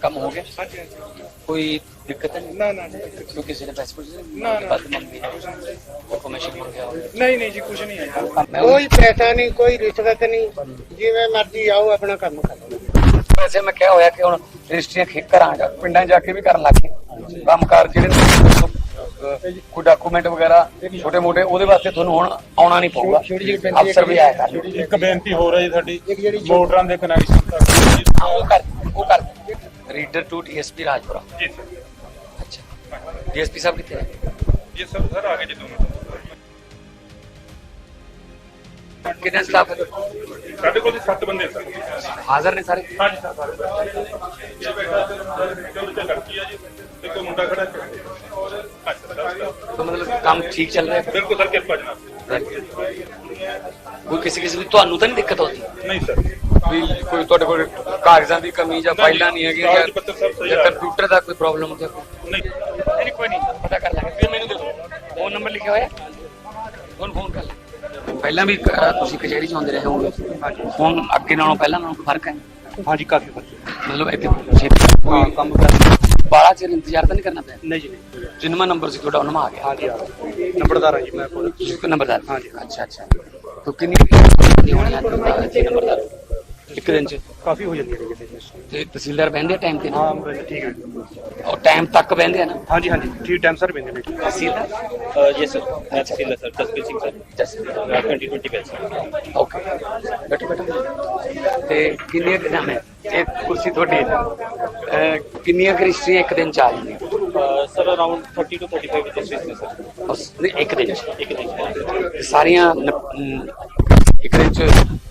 ਕੰਮ ਹੋ ਗਿਆ ਕੋਈ ਦਿੱਕਤ ਨਹੀਂ ਨਾ ਨਾ ਕਿਉਂ ਕਿਸੇ ਨੇ ਪੈਸੇ ਪੁੱਛੇ ਨਾ, ਨਾ। ਬਾਤ ਮੰਗੀ ਇਨਫੋਰਮੇਸ਼ਨ ਮੰਗਿਆ ਹੋਵੇ ਨਹੀਂ ਨਹੀਂ ਜੀ ਕੁਝ ਨਹੀਂ ਹੈ ਉਹ- ਕੋਈ ਪੈਸਾ ਨਹੀਂ ਕੋਈ ਰਿਸ਼ਵਤ ਨਹੀਂ ਜਿਵੇਂ ਮਰਜ਼ੀ ਆਓ ਆਪਣਾ ਕੰਮ ਕਰੋ ਵੈਸੇ ਮੈਂ ਕਿਹਾ ਹੋਇਆ ਕਿ ਹੁਣ ਰਜਿਸਟਰੀਆਂ ਖੇ ਕਰਾਂਗਾ ਪਿੰਡਾਂ 'ਚ ਜਾ ਕੇ ਵੀ ਕਰਨ ਲੱਗ ਗਏ ਕੰਮਕਾਰ ਜਿਹੜੇ ਕੋਈ ਡਾਕੂਮੈਂਟ ਵਗੈਰਾ ਛੋਟੇ ਮੋਟੇ ਉਹਦੇ ਵਾਸਤੇ ਤੁਹਾਨੂੰ ਹੁਣ ਆਉਣਾ ਨਹੀਂ ਪਊਗਾ। ਅਫਸਰ ਵੀ ਆਇਆ ਕਰ। ਇੱਕ ਬੇਨਤੀ ਹੋ ਰਹੀ ਸਾਡੀ ਮੋਟਰਾਂ ਦੇ ਕਨੈਕਸ਼ਨ ਉਹ ਕਰ ਉਹ ਕਰ। ਰੀਡਰ ਟੂ ਡੀਐਸਪੀ ਰਾਜਪੁਰਾ ਜੀ ਸਰ। ਅੱਛਾ। ਡੀਐਸਪੀ ਸਾਹਿਬ ਕਿੱਥੇ ਹੈ ਜੀ ਸਰ ਸਰ ਆ ਗਏ ਜੀ ਦੋਨੋਂ। ਕਿੰਨਾ ਸਟਾਫ ਸਾਡੇ ਕੋਲ ਜੀ 7 ਬੰਦੇ ਸਰ। ਹਾਜ਼ਰ ਨੇ ਸਾਰੇ? ਹਾਂਜੀ ਸਰ ਸਾਰੇ। ਇਹ ਬੈਠਾ ਚਲੋ ਤੇ ਲੜਕੀ ਆ ਜੀ ਕੋਈ ਮੁੰਡਾ ਖੜਾ ਹੈ। ਤਾਂ ਮਤਲਬ ਕੰਮ ਠੀਕ ਚੱਲ ਰਿਹਾ? ਹੈ ਬਿਲਕੁਲ ਸਰ ਕਿਰਪਾ ਜਨਾਬ। ਕੋਈ ਕਿਸੇ ਕਿਸੇ ਦੀ ਤੁਹਾਨੂੰ ਤਾਂ ਨਹੀਂ ਦਿੱਕਤ ਆਉਂਦੀ? ਨਹੀਂ ਸਰ। ਵੀ ਕੋਈ ਤੁਹਾਡੇ ਕੋਲ ਕਾਗਜ਼ਾਂ ਦੀ ਕਮੀ ਜਾਂ ਫਾਈਲਾਂ ਨਹੀਂ ਹੈਗੀਆਂ ਕਾਗਜ਼ ਪੱਤਰ ਸਭ ਸਹੀ ਜਾਂ। ਕੰਪਿਊਟਰ ਦਾ ਕੋਈ ਪ੍ਰੋਬਲਮ ਹੁੰਦਾ? ਕੋਈ ਨਹੀਂ। ਨਹੀਂ ਕੋਈ ਨਹੀਂ। ਪਤਾ ਕਰ ਲਾਂਗੇ। ਫਿਰ ਮੈਨੂੰ ਦੇ ਦਿਓ। ਫੋਨ ਨੰਬਰ ਲਿਖਿਆ ਹੋਇਆ? ਫੋਨ ਫੋਨ ਕਰ ਲੈ। ਪਹਿਲਾਂ ਵੀ ਤੁਸੀਂ ਕਚਹਿਰੀ ਚ ਆਉਂਦੇ ਰਹੇ ਹੋਗੇ ਹੁਣ ਅੱਗੇ ਨਾਲੋਂ ਪਹਿਲਾਂ ਨਾਲੋਂ ਫ਼ਰਕ ਹੈ? ਹਾਂਜੀ ਕਾਫੀ ਫ਼ਰਕ ਮਤਲਬ ਇੱਥੇ ਛੇਤੀ ਕੋਈ ਕੰਮ ਕਰ ਬਾਲਾ ਚਿਰ ਇੰਤਜ਼ਾਰ ਤਾਂ ਨਹੀਂ ਕਰਨਾ ਪਿਆ ਨਹੀਂ ਜੀ ਨਹੀਂ ਜਿੰਨਾ ਨੰਬਰ ਸੀ ਤੁਹਾਡਾ ਉਹਨਾਂ ਆ ਗਿਆ ਆ ਨੰਬਰਦਾਰ ਹਾਂ ਜੀ ਮੈਂ ਕੋਲ ਨੰਬਰਦਾਰ ਹਾਂਜੀ। ਅੱਛਾ ਅੱਛਾ ਤਾਂ ਕਿੰਨੀ ਹੋਣੀ ਹੈ ਨੰਬਰਦਾਰ ਇੱਕ ਦਿਨ ਚ। ਕਾਫੀ ਹੋ ਜਾਂਦੀ ਹੈ ਜੀ ਤੇ ਤਹਿਸੀਲਦਾਰ ਬਹਿੰਦੇ ਟਾਈਮ ਤੇ? ਨਾ? ਹਾਂ ਬਸ ਠੀਕ ਹੈ ਔਰ ਟਾਈਮ ਤੱਕ ਬਹਿੰਦੇ ਆ ਨਾ? ਹਾਂਜੀ ਹਾਂਜੀ ਠੀਕ ਟਾਈਮ ਸਰ ਬੰਦੇ ਨੇ। Tehsildar? yes sir that's still sir just singh sir uh, 2020 batch sir okay ਬੈਠੋ ਬੈਠੋ। ਤੇ ਕਿੰਨੀਆਂ ਕਿਨਾਮ ਹੈ ਇਹ ਕੁਰਸੀ ਤੁਹਾਡੀ ਹੈ। ਅਹ, ਕਿੰਨੀਆਂ ਕ੍ਰਿਸ਼ਟੀਆਂ ਇੱਕ ਦਿਨ ਚ ਆ ਜਾਂਦੀਆਂ? uh, sir around 30 to 35 registries ne sir ਨਹੀਂ, ਇੱਕ ਦਿਨ ਚ। ਇੱਕ ਦਿਨ ਚ। ਸਾਰੀਆਂ ਨ- ਅਮ, ਇੱਕ ਦਿਨ ਚ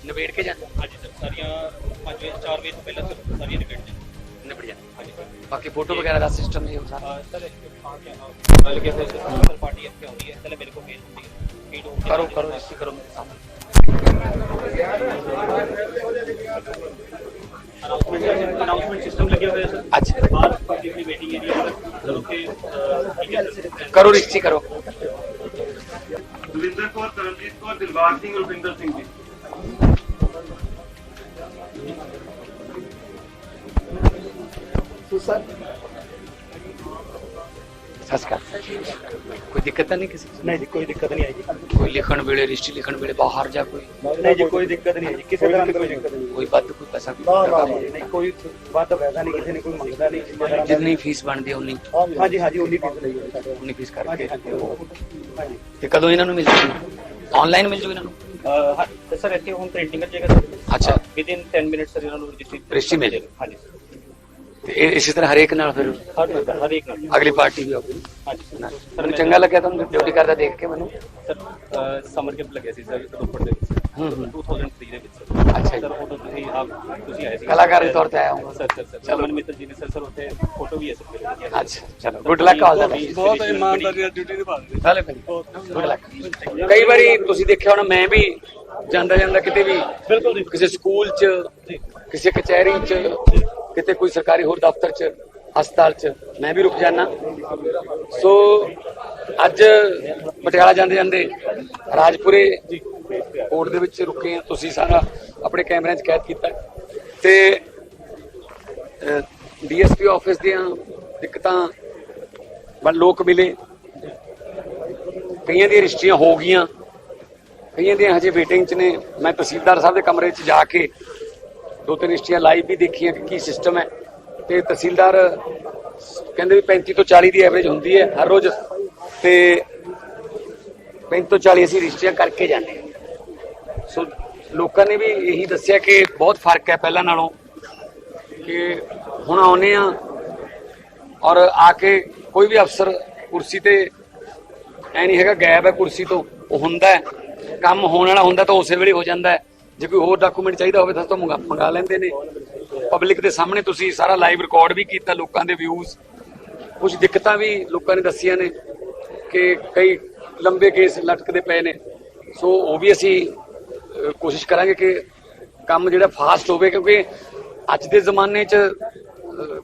ਨਿਬੇੜ ਕੇ ਜਾਂਦੇ? ਹਾਂਜੀ ਸਰ ਸਾਰੀਆਂ 5 ਵਜੇ 4 ਵਜੇ ਤੋਂ ਪਹਿਲਾਂ ਸਰ ਸਾਰੀਆਂ ਨਿਕਲ ਜਾਣ ਨਿਬੜ ਜਾਂਦੇ ਹਾਂਜੀ ਸਰ ਬਾਕੀ ਫੋਟੋ ਵਗੈਰਾ ਦਾ ਸਿਸਟਮ ਇਹ ਸਾਰਾ ਸਰ ਆ ਕੇ ਆਉਣਾ ਲੱਗੇ ਹੋਏ ਸਰ ਸਰ ਪਾਰਟੀ ਇੱਥੇ ਆਉਂਦੀ ਹੈ ਪਹਿਲੇ ਮੇਰੇ ਕੋਲ ਮੇਲ ਹੁੰਦੀ ਹੈ ਫੀਡ ਹੋ ਕਰੋ ਕਰੋ ਇਸ ਕਰੋ ਮੇਰੇ ਸਾਹਮਣੇ ਅਨਾਉਂਸਮੈਂਟ ਸਿਸਟਮ ਲੱਗੇ ਹੋਏ ਆ ਸਰ ਅੱਜ ਬਾਹਰ ਪਬਲਿਕ ਦੀ ਵੇਟਿੰਗ ਏਰੀਆ ਸਰ ਉੱਥੇ ਅਹ, ਠੀਕ ਹੈ ਸਰ ਕਰੋ ਰਿਸ਼ਤੀ ਕਰੋ ਦਵਿੰਦਰ ਕੌਰ ਕਰਮਜੀਤ ਕੌਰ ਦਿਲਬਾਗ ਸਿੰਘ ਰੁਪਿੰਦਰ ਸਿੰਘ ਜੀ ਸਤਿ ਸ਼੍ਰੀ ਅਕਾਲ ਕੋਈ ਦਿੱਕਤ ਤਾਂ ਨਹੀਂ ਕਿਸੇ ਨੂੰ? ਨਹੀਂ ਜੀ ਕੋਈ ਦਿੱਕਤ ਨਹੀਂ ਆਈ ਜੀ। ਕੋਈ ਲਿਖਣ ਵੇਲੇ ਰਿਸ਼ਤੀ ਲਿਖਣ ਵੇਲੇ ਬਾਹਰ ਜਾ ਕੋਈ? ਨਹੀਂ ਜੀ ਕੋਈ ਦਿੱਕਤ ਨਹੀਂ ਆਈ ਜੀ। ਕਿਸੇ ਤਰ੍ਹਾਂ ਦੀ ਕੋਈ ਦਿੱਕਤ ਨਹੀਂ। ਕੋਈ ਵੱਧ ਕੋਈ ਪੈਸਾ ਕੋਈ ਨਾ ਨਾ ਘੱਟ? ਨਹੀਂ ਕੋਈ ਵੱਧ ਪੈਸਾ ਨਹੀਂ ਕਿਸੇ ਨੇ ਕੋਈ ਮੰਗਦਾ ਨਹੀਂ। ਜਿੰਨੀ ਫੀਸ ਬਣਦੀ ਹੈ ਉਨੀ ਹਾਂਜੀ ਹਾਂਜੀ ਉਨੀ ਫੀਸ ਲਈ ਹੈ ਸਾਡੇ ਉਨੀ ਫੀਸ ਕਰਕੇ। ਤੇ ਕਦੋਂ ਇਹਨਾਂ ਨੂੰ ਮਿਲ ਜੂਗੀ? ਆਨਲਾਈਨ ਮਿਲ ਜੂ ਇਹਨਾਂ ਨੂੰ? ਹਾਂ ਸਰ ਇੱਥੇ ਹੁਣ ਪ੍ਰਿੰਟਿੰਗ ਕਰ ਅੱਛਾ। ਵਿਦਿਨ 10 ਮਿੰਟਸ ਸਰ ਇਹਨਾਂ ਨੂੰ ਰਜਿਸਟਰੀ ਰਜਿਸਟਰੀ ਮਿਲ ਜਾਏਗੀ। ਹਾਂਜੀ। ਸਰ ਤੇ ਇਸੇ ਤਰ੍ਹਾਂ ਹਰੇਕ ਨਾਲ ਫਿਰ ਹਰ ਨੰਬਰ ਹਰ ਇੱਕ ਨਾਲ। ਅਗਲੀ ਪਾਰਟੀ ਵੀ ਆਊਗੀ। ਹਾਂਜੀ। ਸਰ ਮੈਨੂੰ ਚੰਗਾ ਲੱਗਿਆ ਤੁਹਾਨੂੰ ਡਿਊਟੀ ਕਰਦਾ ਦੇਖ ਕੇ ਮੈਨੂੰ। ਸਰ ਸਮਰ ਕੈਂਪ ਲੱਗਿਆ ਸੀ ਸਰ ਰੋਪੜ ਦੇ ਵਿੱਚ। ਹੂੰ ਹੂੰ। 2003 ਦੇ ਵਿੱਚ। ਸਰ ਅੱਛਾ। ਸਰ ਉਦੋਂ ਤੁਸੀਂ ਆਪ ਤੁਸੀਂ ਆਏ ਸੀ। ਕਲਾਕਾਰ ਦੇ ਤੌਰ ਤੇ ਆਇਆ ਹਾਂ ਸਰ ਸਰ ਸਰ। ਚਲੋ। ਮਿੱਤਰ ਜੀ ਨੇ ਸਰ ਸਰ ਉੱਥੇ ਫੋਟੋ ਵੀ ਹੈ ਸਰ ਅੱਛਾ ਚਲੋ। ਗੁੱਡ ਲੱਕ ਆਲ ਦਾ ਬਹੁਤ ਇਮਾਨਦਾਰੀ ਨਾਲ ਡਿਊਟੀ ਨਿਭਾ ਰਹੇ ਚਾਲੇ ਭਾਈ ਗੁੱਡ ਲੱਕ ਕਈ ਵਾਰੀ ਤੁਸੀਂ ਦੇਖਿਆ ਹੋਣਾ ਮੈਂ ਵੀ ਜਾਂਦਾ ਜਾਂਦਾ ਕਿਤੇ ਵੀ ਬਿਲਕੁਲ ਕਿਸੇ ਸਕੂਲ 'ਚ ਕਿਸੇ ਕਚਹਿਰੀ 'ਚ ਕਿਤੇ ਕੋਈ ਸਰਕਾਰੀ ਹੋਰ ਦਫ਼ਤਰ 'ਚ ਹਸਪਤਾਲ 'ਚ ਮੈਂ ਵੀ ਰੁਕ ਜਾਣਾ ਸੋ ਅੱਜ ਪਟਿਆਲਾ ਜਾਂਦੇ ਜਾਂਦੇ ਰਾਜਪੁਰੇ ਕੋਰਟ ਦੇ ਵਿੱਚ ਰੁਕੇ ਹਾਂ। ਤੁਸੀਂ ਸਾਰਾ ਆਪਣੇ ਕੈਮਰਿਆਂ 'ਚ ਕੈਦ ਕੀਤਾ। ਤੇ ਡੀਐਸਪੀ ਆਫਿਸ ਦੀਆਂ ਦਿੱਕਤਾਂ ਬਣ ਲੋਕ ਮਿਲੇ। ਕਈਆਂ ਦੀਆਂ ਰਜਿਸਟਰੀਆਂ ਹੋ ਗਈਆਂ। ਕਈਆਂ ਦੀਆਂ ਹਜੇ ਵੇਟਿੰਗ 'ਚ ਨੇ। ਮੈਂ ਤਹਿਸੀਲਦਾਰ ਸਾਹਿਬ ਦੇ ਕਮਰੇ 'ਚ ਜਾ ਕੇ ਦੋ ਤਿੰਨ ਰਜਿਸਟਰੀਆਂ ਲਾਈਵ ਵੀ ਦੇਖੀਆਂ ਕਿ ਕੀ ਸਿਸਟਮ ਹੈ। ਤੇ ਤਹਿਸੀਲਦਾਰ ਕਹਿੰਦੇ ਵੀ 35 ਤੋਂ 40 ਦੀ ਐਵਰੇਜ ਹੁੰਦੀ ਹੈ ਹਰ ਰੋਜ਼। ਤੇ 35 ਤੋਂ 40 ਅਸੀਂ ਰਜਿਸਟਰੀਆਂ ਕਰਕੇ ਜਾਂਦੇ ਹਾਂ। ਸੋ ਲੋਕਾਂ ਨੇ ਵੀ ਇਹੀ ਦੱਸਿਆ ਕਿ ਬਹੁਤ ਫ਼ਰਕ ਹੈ ਪਹਿਲਾਂ ਨਾਲੋਂ ਕਿ ਹੁਣ ਆਉਨੇ ਆ ਔਰ ਆ ਕੇ ਕੋਈ ਵੀ ਅਫਸਰ ਕੁਰਸੀ ਤੇ ਐ ਨਹੀਂ ਹੈਗਾ, ਗਾਇਬ ਹੈ ਕੁਰਸੀ ਤੋਂ, ਉਹ ਹੁੰਦਾ ਹੈ। ਕੰਮ ਹੋਣ ਵਾਲਾ ਹੁੰਦਾ ਤਾਂ ਉਸੇ ਵੇਲੇ ਹੋ ਜਾਂਦਾ ਜੇ ਕੋਈ ਹੋਰ ਡਾਕੂਮੈਂਟ ਚਾਹੀਦਾ ਹੋਵੇ ਤਾਂ ਤੋਂ ਮੰਗਾ ਮੰਗਾ ਲੈਂਦੇ ਨੇ। ਪਬਲਿਕ ਦੇ ਸਾਹਮਣੇ ਤੁਸੀਂ ਸਾਰਾ ਲਾਈਵ ਰਿਕਾਰਡ ਵੀ ਕੀਤਾ, ਲੋਕਾਂ ਦੇ ਵਿਊਜ਼ ਕੁਝ ਦਿੱਕਤਾਂ ਵੀ ਲੋਕਾਂ ਨੇ ਦੱਸੀਆਂ ਨੇ ਕਿ ਕਈ ਲੰਬੇ ਕੇਸ ਲਟਕਦੇ ਪਏ ਨੇ। ਸੋ ਉਹ ਵੀ ਅਸੀਂ ਕੋਸ਼ਿਸ਼ ਕਰਾਂਗੇ ਕਿ ਕੰਮ ਜਿਹੜਾ ਫਾਸਟ ਹੋਵੇ, ਕਿਉਂਕਿ ਅੱਜ ਦੇ ਜ਼ਮਾਨੇ 'ਚ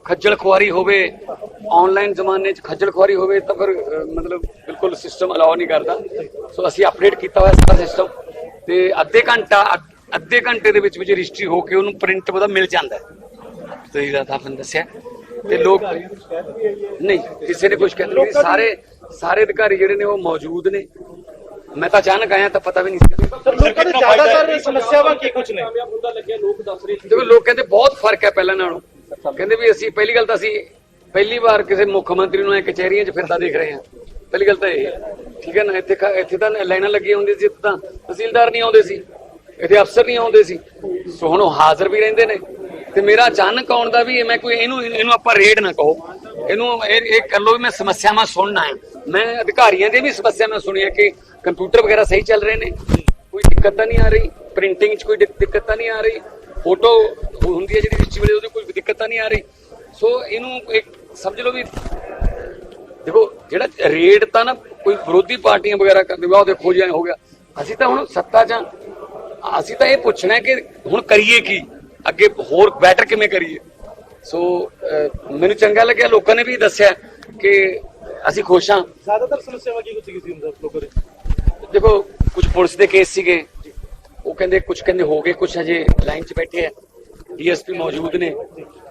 ਖੱਜਲ ਖੁਆਰੀ ਹੋਵੇ ਆਨਲਾਈਨ ਜ਼ਮਾਨੇ 'ਚ ਖੱਜਲ ਖੁਆਰੀ ਹੋਵੇ ਤਾਂ ਫਿਰ ਮਤਲਬ ਬਿਲਕੁਲ ਸਿਸਟਮ ਅਲਾਉ ਨਹੀਂ ਕਰਦਾ। ਸੋ ਅਸੀਂ ਅਪਡੇਟ ਕੀਤਾ ਹੋਇਆ ਸਾਰਾ ਸਿਸਟਮ ਤੇ ਅੱਧੇ ਘੰਟਾ ਅੱਧ- ਘੰਟੇ ਦੇ ਵਿੱਚ ਵਿੱਚ ਰਜਿਸਟਰੀ ਹੋ ਕੇ ਉਹਨੂੰ ਪ੍ਰਿੰਟ ਉਹਦਾ ਮਿਲ ਜਾਂਦਾ ਹੈ। ਤੁਸੀਂ ਦਾ ਤਾਂ ਤੁਹਾਨੂੰ ਦੱਸਿਆ। ਤੇ ਲੋਕ ਨਹੀਂ ਕਿਸੇ ਨੇ ਕੁਝ ਕਹਿੰਦੇ ਨਹੀਂ ਸਾਰੇ ਸਾਰੇ ਅਧਿਕਾਰੀ ਜਿਹੜੇ ਨੇ ਉਹ ਮੌਜੂਦ ਨੇ। ਮੈਂ ਤਾਂ ਅਚਾਨਕ ਆਇਆ ਤਾਂ ਪਤਾ ਵੀ ਨਹੀਂ ਸੀ। ਲੋਕਾਂ ਦੇ ਜ਼ਿਆਦਾਤਰ ਸਮੱਸਿਆਵਾਂ ਕੀ ਕੁਝ ਨੇ? ਦੇਖੋ ਲੋਕ ਕਹਿੰਦੇ ਬਹੁਤ ਫ਼ਰਕ ਹੈ ਪਹਿਲਾਂ ਨਾਲੋਂ। ਕਹਿੰਦੇ ਵੀ ਅਸੀਂ ਪਹਿਲੀ ਗੱਲ ਤਾਂ ਅਸੀਂ ਪਹਿਲੀ ਵਾਰ ਕਿਸੇ ਮੁੱਖ ਮੰਤਰੀ ਨੂੰ ਐ ਕਚਹਿਰੀਆਂ 'ਚ ਫਿਰਦਾ ਦੇਖ ਰਹੇ ਹਾਂ। ਪਹਿਲੀ ਗੱਲ ਤਾਂ ਇਹ ਠੀਕ ਹੈ ਨਾ? ਇੱਥੇ ਇੱਥੇ ਤਾਂ ਲਾਈਨਾਂ ਲੱਗੀਆਂ ਹੁੰਦੀਆਂ ਸੀ ਤਾਂ ਤਹਿਸੀਲਦਾਰ ਨਹੀਂ ਆਉਂਦੇ ਸੀ। ਇੱਥੇ ਅਫਸਰ ਨਹੀਂ ਆਉਂਦੇ ਸੀ। ਸੋ ਹੁਣ ਉਹ ਹਾਜ਼ਰ ਵੀ ਰਹਿੰਦੇ ਨੇ। ਤੇ ਮੇਰਾ ਅਚਾਨਕ ਆਉਣ ਦਾ ਵੀ ਇਹ ਮੈਂ ਕੋਈ ਇਹਨੂੰ ਇਹਨੂੰ ਆਪਾਂ ਰੇਡ ਨਾ ਕਹੋ। ਇਹਨੂੰ ਇਹ ਇਹ ਕਰ ਲਓ ਵੀ ਮੈਂ ਸਮੱਸਿਆਵਾਂ ਸੁਣਨਾ ਹੈ ਮੈਂ ਅਧਿਕਾਰੀਆਂ ਦੀ ਵੀ ਸਮੱਸਿਆਵਾਂ ਸੁਣੀਆਂ ਕਿ ਕੰਪਿਊਟਰ ਵਗੈਰਾ ਸਹੀ ਚੱਲ ਰਹੇ ਨੇ। ਕੋਈ ਦਿੱਕਤ ਤਾਂ ਨਹੀਂ ਆ ਰਹੀ। ਪ੍ਰਿੰਟਿੰਗ 'ਚ ਕੋਈ ਦਿੱਕ- ਦਿੱਕਤ ਤਾਂ ਨਹੀਂ ਆ ਰਹੀ। ਫੋਟੋ ਹੁੰਦੀ ਹੈ ਜਿਹੜੀ ਵਿੱਚ ਵੇਲੇ ਉਹਦੀ ਕੋਈ ਦਿੱਕਤ ਤਾਂ ਨਹੀਂ ਆ ਰਹੀ। ਸੋ ਇਹਨੂੰ ਇੱਕ ਸਮਝ ਲਓ ਵੀ ਦੇਖੋ ਜਿਹੜਾ ਰੇਡ ਤਾਂ ਨਾ ਕੋਈ ਵਿਰੋਧੀ ਪਾਰਟੀਆਂ ਵਗੈਰਾ ਕਰਦੇ ਵਾ ਉਹ ਦੇਖੋ ਜੀ ਐਂ ਹੋ ਗਿਆ। ਅਸੀਂ ਤਾਂ ਹੁਣ ਸੱਤਾ 'ਚ। ਅਸੀਂ ਤਾਂ ਇਹ ਪੁੱਛਣਾ ਹੈ ਕਿ ਹੁਣ ਕਰੀਏ ਕੀ? ਅੱਗੇ ਹੋਰ ਬੈਟਰ ਕਿਵੇਂ ਕਰੀਏ? ਸੋ ਮੈਨੂੰ ਚੰਗਾ ਲੱਗਿਆ ਲੋਕਾਂ ਨੇ ਵੀ ਦੱਸਿਆ ਕਿ ਅਸੀਂ ਖੁਸ਼ ਹਾਂ। ਜ਼ਿਆਦਾਤਰ ਸਮੱਸਿਆਵਾਂ ਕੀ ਕੁਝ ਸੀ ਲੋਕਾਂ ਦੇ? ਦੇਖੋ ਕੁਝ ਪੁਲਿਸ ਦੇ ਕੇਸ ਸੀਗੇ। ਉਹ ਕਹਿੰਦੇ ਕੁਝ ਕਹਿੰਦੇ ਹੋ ਗਏ ਕੁਝ ਹਜੇ ਲਾਈਨ 'ਚ ਬੈਠੇ ਆ। ਡੀਐਸਪੀ ਮੌਜੂਦ ਨੇ।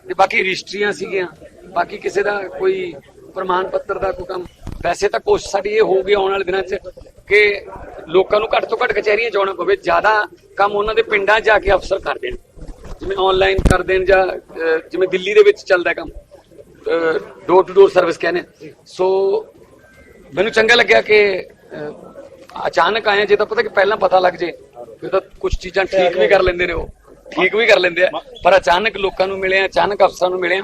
ਤੇ ਬਾਕੀ ਰਜਿਸਟਰੀਆਂ ਸੀਗੀਆਂ। ਬਾਕੀ ਕਿਸੇ ਦਾ ਕੋਈ ਪ੍ਰਮਾਣ ਪੱਤਰ ਦਾ ਕੋਈ ਕੰਮ। ਵੈਸੇ ਤਾਂ ਕੋਸ਼ਿਸ਼ ਸਾਡੀ ਇਹ ਹੋਊਗੀ ਆਉਣ ਵਾਲੇ ਦਿਨਾਂ 'ਚ ਕਿ ਲੋਕਾਂ ਨੂੰ ਘੱਟ ਤੋਂ ਘੱਟ ਕਚਹਿਰੀਆਂ ਜਾਣਾ ਪਵੇ, ਜ਼ਿਆਦਾ ਕੰਮ ਉਹਨਾਂ ਦੇ ਪਿੰਡਾਂ 'ਚ ਜਾ ਕੇ ਅਫਸਰ ਕਰ ਦੇਣ। ਜਿਵੇਂ ਆਨਲਾਈਨ ਕਰ ਦੇਣ ਜਾਂ ਜਿਵੇਂ ਦਿੱਲੀ ਦੇ ਵਿੱਚ ਚੱਲਦਾ ਕੰਮ ਡੋਰ ਟੂ ਡੋਰ ਸਰਵਿਸ ਕਹਿੰਦੇ ਸੋ ਮੈਨੂੰ ਚੰਗਾ ਲੱਗਿਆ ਕਿ ਅਚਾਨਕ ਆਏ ਜੇ ਤਾਂ ਪਤਾ ਕਿ ਪਹਿਲਾਂ ਪਤਾ ਲੱਗ ਜੇ, ਫਿਰ ਤਾਂ ਕੁਝ ਚੀਜ਼ਾਂ ਠੀਕ ਵੀ ਕਰ ਲੈਂਦੇ ਨੇ ਉਹ, ਠੀਕ ਵੀ ਕਰ ਲੈਂਦੇ ਆ। ਪਰ ਅਚਾਨਕ ਲੋਕਾਂ ਨੂੰ ਮਿਲੇ ਆ ਅਚਾਨਕ ਅਫਸਰਾਂ ਨੂੰ ਮਿਲੇ ਆ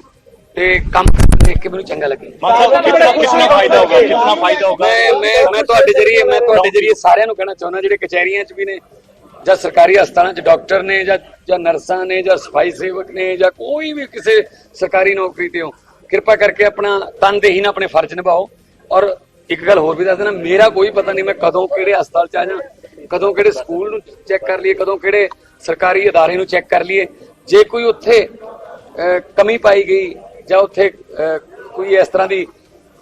ਤੇ ਕੰਮ ਦੇਖ ਕੇ ਮੈਨੂੰ ਚੰਗਾ ਲੱਗੇ। ਕਿੰਨਾ ਕਿੰਨਾ ਫਾਇਦਾ ਹੋਗਾ ਕਿੰਨਾ ਫਾਇਦਾ ਹੋਗਾ ਮੈਂ ਮੈਂ ਮੈਂ ਤੁਹਾਡੇ ਜਰੀਏ ਮੈਂ ਤੁਹਾਡੇ ਜਰੀਏ ਸਾਰਿਆਂ ਨੂੰ ਕਹਿਣਾ ਚਾਹੁੰਦਾ ਜਿਹੜੇ ਕਚਹਿਰੀਆਂ 'ਚ ਵੀ ਨੇ ਜਾਂ ਸਰਕਾਰੀ ਹਸਪਤਾਲਾਂ 'ਚ ਡਾਕਟਰ ਨੇ ਜਾਂ ਜਾਂ ਨਰਸਾਂ ਨੇ ਜਾਂ ਸਫ਼ਾਈ ਸੇਵਕ ਨੇ ਜਾਂ ਕੋਈ ਵੀ ਕਿਸੇ ਸਰਕਾਰੀ ਨੌਕਰੀ ਤੇ ਹੋ ਕਿਰਪਾ ਕਰਕੇ ਆਪਣਾ ਤਨਦੇਹੀ ਨਾਲ ਆਪਣੇ ਫਰਜ਼ ਨਿਭਾਓ। ਔਰ ਇੱਕ ਗੱਲ ਹੋਰ ਵੀ ਦੱਸ ਦੇਣਾ ਮੇਰਾ ਕੋਈ ਪਤਾ ਨਹੀਂ ਮੈਂ ਕਦੋਂ ਕਿਹੜੇ ਹਸਪਤਾਲ 'ਚ ਆ ਜਾ ਕਦੋਂ ਕਿਹੜੇ ਸਕੂਲ ਨੂੰ ਚੈੱਕ ਕਰ ਲਈਏ ਕਦੋਂ ਕਿਹੜੇ ਸਰਕਾਰੀ ਅਦਾਰੇ ਨੂੰ ਚੈੱਕ ਕਰ ਲਈਏ। ਜੇ ਕੋਈ ਉੱਥੇ ਕਮੀ ਪਾਈ ਗਈ ਜਾਂ ਉੱਥੇ ਅਹ, ਕੋਈ ਇਸ ਤਰ੍ਹਾਂ ਦੀ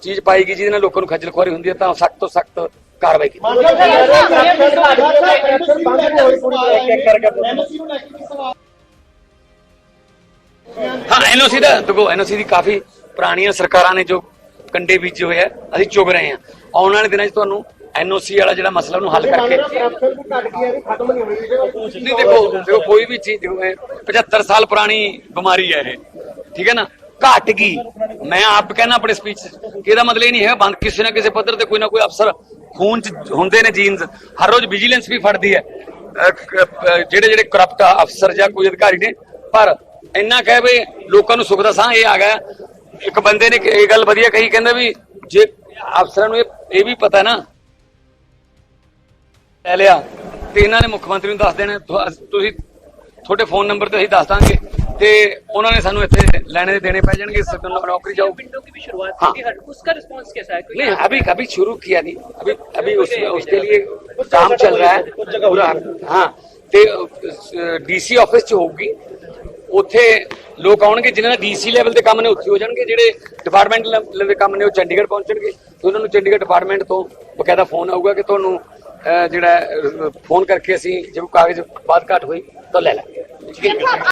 ਚੀਜ਼ ਪਾਈ ਗਈ ਜਿਹਦੇ ਨਾਲ ਲੋਕਾਂ ਨੂੰ ਖੱਜਲ ਖੁਆਰੀ ਹੁੰਦੀ ਹੈ ਤਾਂ ਸਖਤ ਤੋਂ ਸਖਤ ਕਾਰਵਾਈ ਕੀਤੀ ਹਾਂ ਐਨਓਸੀ ਦਾ ਦੇਖੋ ਐਨਓਸੀ ਦੀ ਕਾਫੀ ਪੁਰਾਣੀਆਂ ਸਰਕਾਰਾਂ ਨੇ ਜੋ ਕੰਡੇ ਬੀਜੇ ਹੋਏ ਆ ਅਸੀਂ ਚੁਗ ਰਹੇ ਹਾਂ। ਆਉਣ ਵਾਲੇ ਦਿਨਾਂ 'ਚ ਤੁਹਾਨੂੰ ਐਨਓਸੀ ਵਾਲਾ ਜਿਹੜਾ ਮਸਲਾ ਉਹਨੂੰ ਹੱਲ ਕਰਕੇ ਨਹੀਂ ਦੇਖੋ ਦੇਖੋ ਕੋਈ ਵੀ ਚੀਜ਼ ਦੇਖੋ ਇਹ 75 ਸਾਲ ਪੁਰਾਣੀ ਬਿਮਾਰੀ ਹੈ ਇਹ ਠੀਕ ਹੈ ਨਾ? ਘਟ ਗਈ। ਮੈਂ ਆਪ ਕਹਿਣਾ ਆਪਣੇ ਸਪੀਚ ਕਿ ਇਹਦਾ ਮਤਲਬ ਇਹ ਨਹੀਂ ਹੈ ਬੰਦ ਕਿਸੇ ਨਾ ਕਿਸੇ ਪੱਧਰ ਤੇ ਕੋਈ ਨਾ ਕੋਈ ਅਫਸਰ ਖੂਨ ਚ ਹੁੰਦੇ ਨੇ ਜੀਨਸ ਹਰ ਰੋਜ਼ ਵਿਜੀਲੈਂਸ ਵੀ ਫੜਦੀ ਹੈ। ਜਿਹੜੇ ਜਿਹੜੇ ਕਰਪਟ ਅਫਸਰ ਜਾਂ ਕੋਈ ਅਧਿਕਾਰੀ ਨੇ, ਪਰ ਇੰਨਾ ਕਹਿ ਵੀ ਲੋਕਾਂ ਨੂੰ ਸੁਖ ਦਾ ਸਾਹ ਇਹ ਆ ਗਿਆ। ਇੱਕ ਬੰਦੇ ਨੇ ਇਹ ਗੱਲ ਵਧੀਆ ਕਹੀ, ਕਹਿੰਦਾ ਵੀ ਜੇ ਅਫਸਰਾਂ ਨੂੰ ਇਹ ਵੀ ਪਤਾ ਨਾ, ਲੈ ਲਿਆ, ਤੇ ਇਹਨਾਂ ਨੇ ਮੁੱਖ ਮੰਤਰੀ ਨੂੰ ਦੱਸ ਦੇਣਾ। ਤੁਸੀਂ, ਤੁਹਾਡੇ ਫੋਨ ਨੰਬਰ ਤੇ ਅਸੀਂ ਦੱਸ ਦਾਂਗੇ। ਤੇ ਉਹਨਾਂ ਨੇ ਸਾਨੂੰ ਇੱਥੇ ਲੈਣੇ ਦੇ ਦੇਣੇ ਪੈ ਜਾਣਗੇ ਸਰਕਾਰ ਨੌਕਰੀ ਜਾਓ विंडो की भी शुरुआत हाँ। की थी हर उसका रिस्पांस कैसा है क्योंकि नहीं अभी अभी शुरू किया नहीं अभी अभी उस, उसके लिए काम चल रहा है पूरा हाँ ਤੇ ਡੀਸੀ ਆਫਿਸ ਚ ਹੋਊਗੀ ਉੱਥੇ ਲੋਕ ਆਉਣਗੇ ਜਿਨ੍ਹਾਂ ਦਾ ਡੀਸੀ ਲੈਵਲ ਦੇ ਕੰਮ ਨੇ ਉੱਥੇ ਹੋ ਜਾਣਗੇ ਜਿਹੜੇ ਡਿਪਾਰਟਮੈਂਟ ਲੈਵਲ ਦੇ ਕੰਮ ਨੇ ਉਹ ਚੰਡੀਗੜ੍ਹ ਪਹੁੰਚਣਗੇ ਤੇ ਉਹਨਾਂ ਨੂੰ ਚੰਡੀਗੜ੍ਹ ਡਿਪਾਰਟਮੈਂਟ ਤੋਂ ਬਕਾਇਦਾ ਫੋਨ ਆਊਗਾ ਕਿ ਤੁਹਾਨੂੰ ਅਹ, ਜਿਹੜਾ ਫੋਨ ਕਰਕੇ ਅਸੀਂ ਜੇ ਕੋਈ ਕਾਗਜ਼ ਬਾਤ ਘਾਟ ਹੋਈ ਤਾਂ ਲੈ ਲਾਂਗੇ ਠੀਕ ਹੈ